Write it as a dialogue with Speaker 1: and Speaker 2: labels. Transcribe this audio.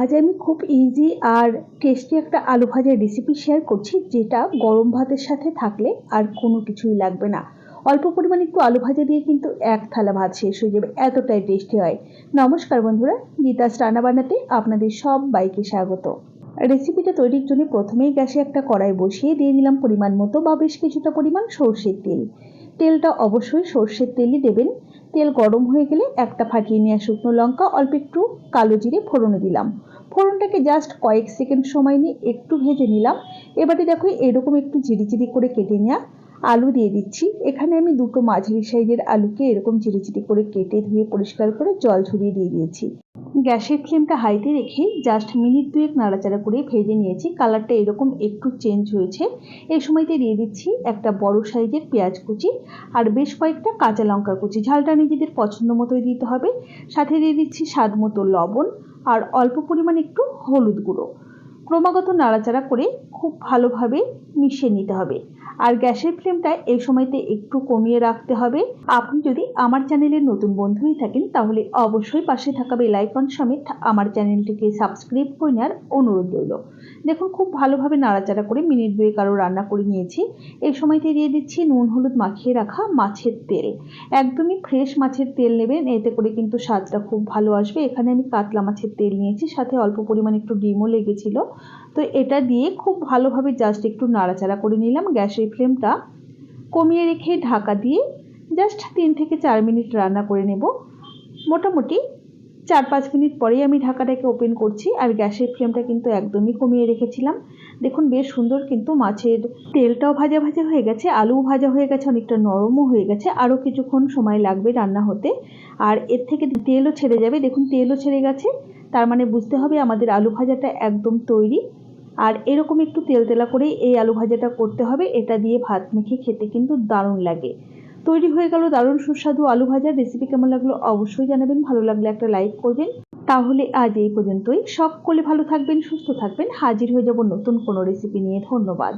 Speaker 1: আজ আমি খুব ইজি আর টেস্টি একটা আলু ভাজার রেসিপি শেয়ার করছি, যেটা গরম ভাতের সাথে থাকলে আর কোনো কিছুই লাগবে না। অল্প পরিমাণে একটু আলু ভাজা দিয়ে কিন্তু এক থালা ভাত শেষ হয়ে যাবে, এতটাই টেস্টি হয়। নমস্কার বন্ধুরা, গীতাস রান্না বানাতে আপনাদের সব বাইকে স্বাগত। রেসিপিটা তৈরির জন্য প্রথমেই গ্যাসে একটা কড়াই বসিয়ে দিয়ে দিলাম পরিমাণ মতো বা বেশ কিছুটা পরিমাণ সর্ষের তেল। তেলটা অবশ্যই সর্ষের তেলই দেবেন। তেল গরম হয়ে গেলে একটা ফাটিয়ে নেওয়া শুকনো লঙ্কা, অল্প একটু কালো জিরে ফোড়নে দিলাম। ফোড়নটাকে জাস্ট কয়েক সেকেন্ড সময় নিয়ে একটু ভেজে নিলাম। এবারে দেখো এরকম একটু জিরি জিরি করে কেটে নেওয়া আলু দিয়ে দিচ্ছি। এখানে আমি দুটো মাঝারি সাইজের আলুকে এরকম ঝিরিঝিরি করে কেটে ধুয়ে পরিষ্কার করে জল ঝরিয়ে দিয়ে দিয়েছি। গ্যাসের ফ্লেমটা হাইতে রেখে জাস্ট মিনিট দুয়েক নাড়াচাড়া করে ভেজে নিয়েছি। কালারটা এরকম একটু চেঞ্জ হয়েছে। এই সময়তে দিয়ে দিচ্ছি একটা বড় সাইজের পেঁয়াজ কুচি আর বেশ কয়েকটা কাঁচা লঙ্কা কুচি। ঝালটা নিজেদের পছন্দ মতোই দিতে হবে। সাথে দিয়ে দিচ্ছি স্বাদ মতো লবণ আর অল্প পরিমাণ একটু হলুদ গুঁড়ো। ক্রমাগত নাড়াচাড়া করে খুব ভালোভাবে মিশিয়ে নিতে হবে। আর গ্যাসের ফ্লেমটা এই সময়তে একটু কমিয়ে রাখতে হবে। আপনি যদি আমার চ্যানেলের নতুন বন্ধুই থাকেন, তাহলে অবশ্যই পাশে থাকা বেল আইকন সমেত আমার চ্যানেলটিকে সাবস্ক্রাইব করে নেওয়ার অনুরোধ রইল। দেখুন, খুব ভালোভাবে নাড়াচাড়া করে মিনিট দুয়েক আরও রান্না করে নিয়েছি। এই সময়তে দিয়ে দিচ্ছি নুন হলুদ মাখিয়ে রাখা মাছের তেল। একদমই ফ্রেশ মাছের তেল নেবেন, এতে করে কিন্তু স্বাদটা খুব ভালো আসবে। এখানে আমি কাতলা মাছের তেল নিয়েছি, সাথে অল্প পরিমাণ একটু ডিমও লেগেছিল। তো এটা দিয়ে খুব ভালোভাবে জাস্ট একটু নাড়াচাড়া করে নিলাম। গ্যাসের ফ্লেমটা কমিয়ে রেখে ঢাকা দিয়ে জাস্ট তিন থেকে চার মিনিট রান্না করে নেব। মোটামুটি চার পাঁচ মিনিট পরেই আমি ঢাকাটাকে ওপেন করছি আর গ্যাসের ফ্লেমটা কিন্তু একদমই কমিয়ে রেখেছিলাম। দেখুন বেশ সুন্দর কিন্তু মাছের তেলটাও ভাজা ভাজা হয়ে গেছে, আলুও ভাজা হয়ে গেছে, অনেকটা নরমও হয়ে গেছে, আরও কিছুক্ষণ সময় লাগবে রান্না হতে। আর এর থেকে তেলও ছেড়ে যাবে, দেখুন তেলও ছেড়ে গেছে, তার মানে বুঝতে হবে আমাদের আলু ভাজাটা একদম তৈরি। আর এরকম একটু তেল তেলা করেই এই আলু ভাজাটা করতে হবে। এটা দিয়ে ভাত মেখে খেতে কিন্তু দারুণ লাগে। তৈরি হয়ে গেল দারুণ সুস্বাদু আলু ভাজা রেসিপি কেমন লাগল অবশ্যই জানাবেন। ভালো লাগলে একটা লাইক করবেন। তাহলে আজ এই পর্যন্তই। সকলে ভালো থাকবেন, সুস্থ থাকবেন। হাজির হয়ে যাব নতুন কোনো রেসিপি নিয়ে। ধন্যবাদ।